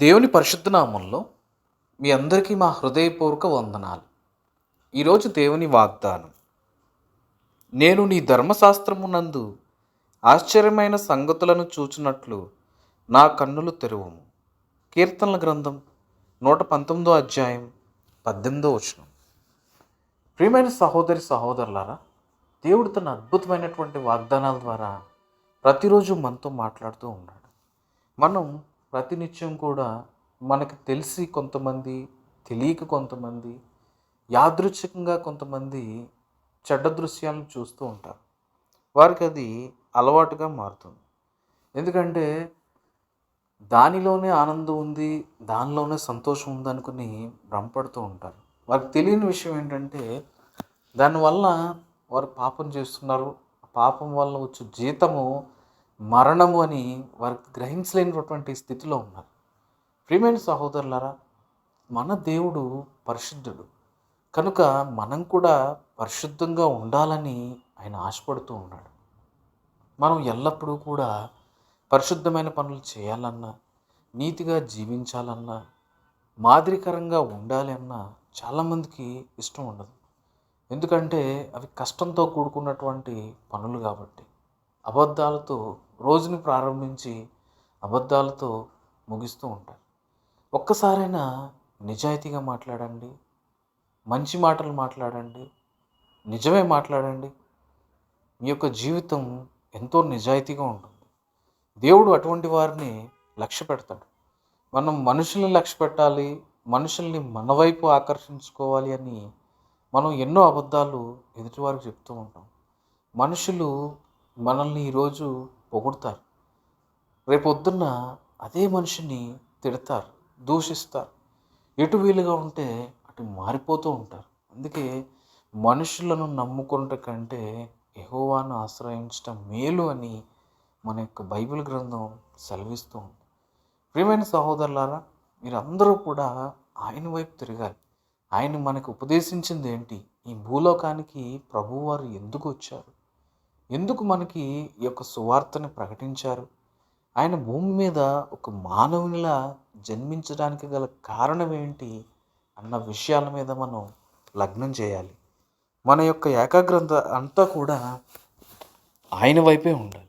దేవుని పరిశుద్ధనామంలో మీ అందరికీ మా హృదయపూర్వక వందనాలు. ఈరోజు దేవుని వాగ్దానం నేను నీ ధర్మశాస్త్రమునందు ఆశ్చర్యమైన సంగతులను చూచినట్లు నా కన్నులు తెరువుము. కీర్తనల గ్రంథం నూట పంతొమ్మిదో అధ్యాయం పద్దెనిమిదో వచనం. ప్రియమైన సహోదరి సహోదరులారా దేవుడు తన అద్భుతమైనటువంటి వాగ్దానాల ద్వారా ప్రతిరోజు మనతో మాట్లాడుతూ ఉన్నాడు. మనం ప్రతినిత్యం కూడా మనకు తెలిసి కొంతమంది తెలియక కొంతమంది యాదృచ్ఛికంగా కొంతమంది చెడ్డ దృశ్యాలను చూస్తూ ఉంటారు. వారికి అది అలవాటుగా మారుతుంది. ఎందుకంటే దానిలోనే ఆనందం ఉంది దానిలోనే సంతోషం ఉందనుకుని భ్రమపడుతూ ఉంటారు. వారికి తెలియని విషయం ఏంటంటే దానివల్ల వారు పాపం చేస్తున్నారు. ఆ పాపం వల్ల వచ్చే జీతము మరణము అని వారికి గ్రహించలేనటువంటి స్థితిలో ఉన్నారు. ప్రియమైన సహోదరులారా మన దేవుడు పరిశుద్ధుడు. కనుక మనం కూడా పరిశుద్ధంగా ఉండాలని ఆయన ఆశపడుతూ ఉన్నాడు. మనం ఎల్లప్పుడూ కూడా పరిశుద్ధమైన పనులు చేయాలన్నా నీతిగా జీవించాలన్నా మాదిరికరంగా ఉండాలి అన్నా చాలామందికి ఇష్టం ఉండదు. ఎందుకంటే అవి కష్టంతో కూడుకున్నటువంటి పనులు కాబట్టి అబద్ధాలతో రోజుని ప్రారంభించి అబద్ధాలతో ముగిస్తూ ఉంటారు. ఒక్కసారైనా నిజాయితీగా మాట్లాడండి మంచి మాటలు మాట్లాడండి నిజమే మాట్లాడండి. మీ యొక్క జీవితం ఎంతో నిజాయితీగా ఉంటుంది. దేవుడు అటువంటి వారిని లక్ష్య పెడతాడు. మనం మనుషుల్ని లక్ష్య పెట్టాలి మనుషుల్ని మన వైపు ఆకర్షించుకోవాలి అని మనం ఎన్నో అబద్ధాలు ఎదుటివారికి చెప్తూ ఉంటాం. మనుషులు మనల్ని ఈరోజు పొగుడతారు. రేపొద్దున్న అదే మనిషిని తిడతారు దూషిస్తారు. ఎటు వీలుగా ఉంటే అటు మారిపోతూ ఉంటారు. అందుకే మనుషులను నమ్ముకుంట కంటే ఎహోవాను ఆశ్రయించటం మేలు అని మన యొక్క బైబిల్ గ్రంథం సెలవిస్తూ ఉంది. ప్రియమైన సహోదరులారా మీరందరూ కూడా ఆయన వైపు తిరగాలి. ఆయన మనకు ఉపదేశించింది ఏంటి? ఈ భూలోకానికి ప్రభువారు ఎందుకు వచ్చారు? ఎందుకు మనకి ఈ యొక్క సువార్తని ప్రకటించారు? ఆయన భూమి మీద ఒక మానవునిలా జన్మించడానికి గల కారణం ఏంటి అన్న విషయాల మీద మనం లగ్నం చేయాలి. మన యొక్క ఏకాగ్రత అంతా కూడా ఆయన వైపే ఉండాలి.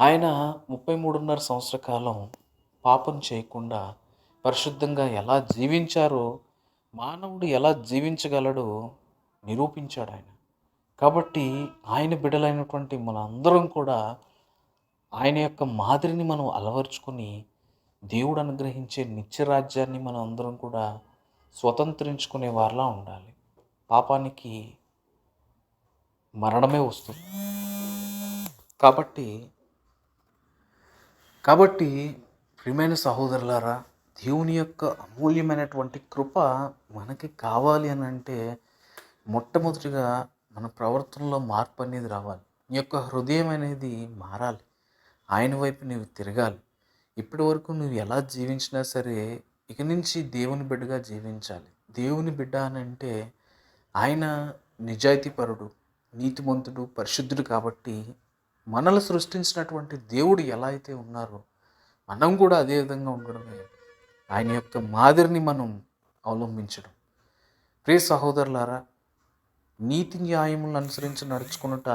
ఆయన ముప్పై మూడున్నర సంవత్సర కాలం పాపం చేయకుండా పరిశుద్ధంగా ఎలా జీవించారో మానవుడు ఎలా జీవించగలడో నిరూపించాడు ఆయన. కాబట్టి ఆయన బిడలైనటువంటి మన అందరం కూడా ఆయన యొక్క మాదిరిని మనం అలవర్చుకొని దేవుడు అనుగ్రహించే నిత్యరాజ్యాన్ని మనం అందరం కూడా స్వతంత్రించుకునే వారిలా ఉండాలి. పాపానికి మరణమే వస్తుంది. కాబట్టి కాబట్టి ప్రియమైన సహోదరులారా దేవుని యొక్క అమూల్యమైనటువంటి కృప మనకి కావాలి అని అంటే మొట్టమొదటిగా మన ప్రవర్తనలో మార్పు అనేది రావాలి. నీ యొక్క హృదయం అనేది మారాలి. ఆయన వైపు నువ్వు తిరగాలి. ఇప్పటి వరకు నువ్వు ఎలా జీవించినా సరే ఇక నుంచి దేవుని బిడ్డగా జీవించాలి. దేవుని బిడ్డ అని అంటే ఆయన నిజాయితీపరుడు నీతిమంతుడు పరిశుద్ధుడు కాబట్టి మనల్ని సృష్టించినటువంటి దేవుడు ఎలా అయితే ఉన్నారో మనం కూడా అదే విధంగా ఉండడమే. ఆయన యొక్క మాదిరిని మనం అవలంబించడం. ప్రియ సహోదరులారా నీతి న్యాయములను అనుసరించి నడుచుకున్నట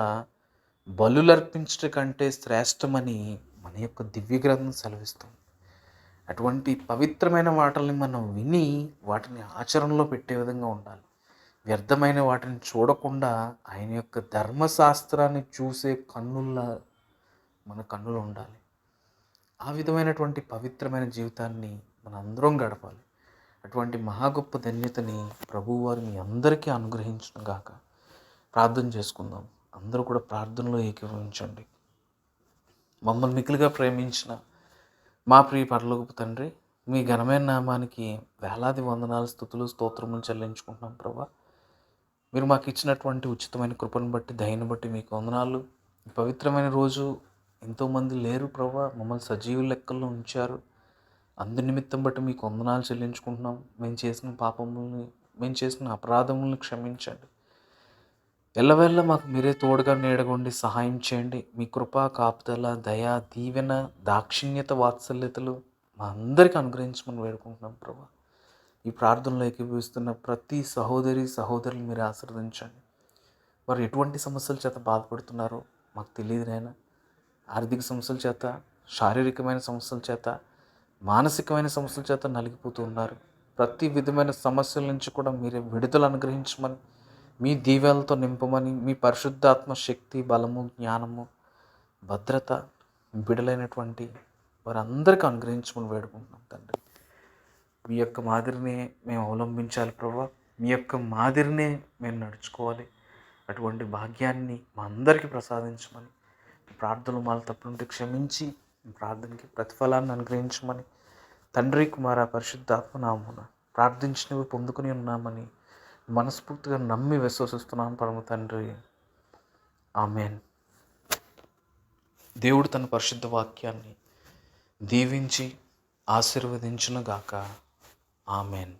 బలులర్పించట కంటే శ్రేష్టమని మన యొక్క దివ్య గ్రంథం సెలవిస్తుంది. అటువంటి పవిత్రమైన మాటల్ని మనం విని వాటిని ఆచరణలో పెట్టే విధంగా ఉండాలి. వ్యర్థమైన వాటిని చూడకుండా ఆయన యొక్క ధర్మశాస్త్రాన్ని చూసే కన్నుల్లా మన కన్నులు ఉండాలి. ఆ విధమైనటువంటి పవిత్రమైన జీవితాన్ని మన అందరం గడపాలి. అటువంటి మహా గొప్ప ధన్యతని ప్రభువారు మీ అందరికీ అనుగ్రహించిన గాక. ప్రార్థన చేసుకుందాం. అందరూ కూడా ప్రార్థనలో ఏకీభవించండి. మమ్మల్ని మిగిలిగా ప్రేమించిన మా ప్రియ పరలోకపు తండ్రి మీ ఘనమైన నామానికి వేలాది వందనాలు స్థుతులు స్తోత్రములు చెల్లించుకుంటున్నాం ప్రభా. మీరు మాకు ఇచ్చినటువంటి ఉచితమైన కృపను బట్టి దయను బట్టి మీకు వందనాలు. పవిత్రమైన రోజు ఎంతోమంది లేరు ప్రభా. మమ్మల్ని సజీవ లెక్కల్లో ఉంచారు. అందు నిమిత్తం బట్టి మీకు వందనాలు చెల్లించుకుంటున్నాం. మేము చేసిన పాపముల్ని మేము చేసిన అపరాధములను క్షమించండి. ఎల్లవెల్ల మాకు మీరే తోడుగా నీడగొండి సహాయం చేయండి. మీ కృప కాపుదల దయ దీవెన దాక్షిణ్యత వాత్సల్యతలు మా అందరికీ అనుగ్రహించమని వేడుకుంటున్నాం ప్రభా. ఈ ప్రార్థనలో ఏకీభవిస్తున్న ప్రతి సహోదరి సహోదరులు మీరు ఆశీర్వదించండి. వారు ఎటువంటి సమస్యల చేత బాధపడుతున్నారో మాకు తెలియదు నాయనా. ఆర్థిక సమస్యల చేత శారీరకమైన సమస్యల చేత మానసికమైన సమస్యల చేత నలిగిపోతూ ఉన్నారు. ప్రతి విధమైన సమస్యల నుంచి కూడా మీరే విడుదల అనుగ్రహించమని మీ దీవెలతో నింపమని మీ పరిశుద్ధాత్మ శక్తి బలము జ్ఞానము భద్రత బిడలైనటువంటి వారందరికీ అనుగ్రహించమని వేడుకుంటున్నాం తండ్రి. మీ యొక్క మాదిరిని మేము అవలంబించాలి ప్రభా. మీ యొక్క మాదిరినే మేము నడుచుకోవాలి. అటువంటి భాగ్యాన్ని మా అందరికీ ప్రసాదించమని ప్రార్థనలు మాల తప్పుంటే క్షమించి ప్రార్థనకి ప్రతిఫలాన్ని అనుగ్రహించమని. తండ్రి కుమార పరిశుద్ధాత్మనామున ప్రార్థించినవి పొందుకుని ఉన్నామని మనస్ఫూర్తిగా నమ్మి విశ్వసిస్తున్నాను పరమ తండ్రి. ఆమెన్. దేవుడు తన పరిశుద్ధ వాక్యాన్ని దీవించి ఆశీర్వదించునుగాక. ఆమెన్.